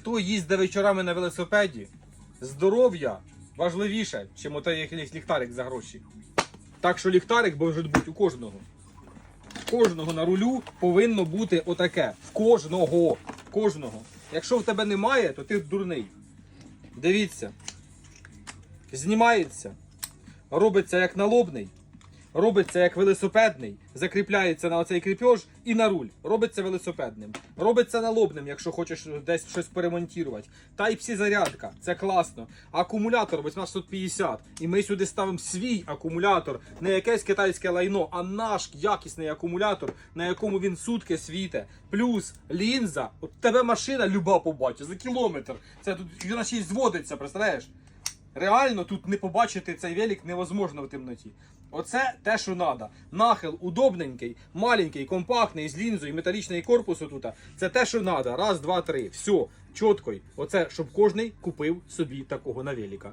хто їздить вечорами на велосипеді, здоров'я важливіше, отой якийсь ліхтарик за гроші. Так що ліхтарик може бути у кожного. В кожного на рулю повинно бути отаке. В кожного. Кожного. Якщо в тебе немає, то ти дурний. Дивіться. Знімається. Робиться як налобний. Робиться як велосипедний, закріпляється на оцей кріпеж і на руль. Робиться велосипедним. Робиться налобним, якщо хочеш десь щось перемонтувати. Type-C зарядка, це класно. Акумулятор 1850. І ми сюди ставимо свій акумулятор, не якесь китайське лайно, а наш якісний акумулятор, на якому він сутки світе. Плюс лінза. От тебе машина люба побачить за кілометр. Це тут вона ще й зводиться, представляєш? Реально тут не побачити цей велик невозможно в темноті. Оце те, що треба. Нахил удобненький, маленький, компактний, з лінзою, металічний корпус тут. Це те, що треба. Раз, два, три. Все, чітко. Оце, щоб кожний купив собі такого на велика.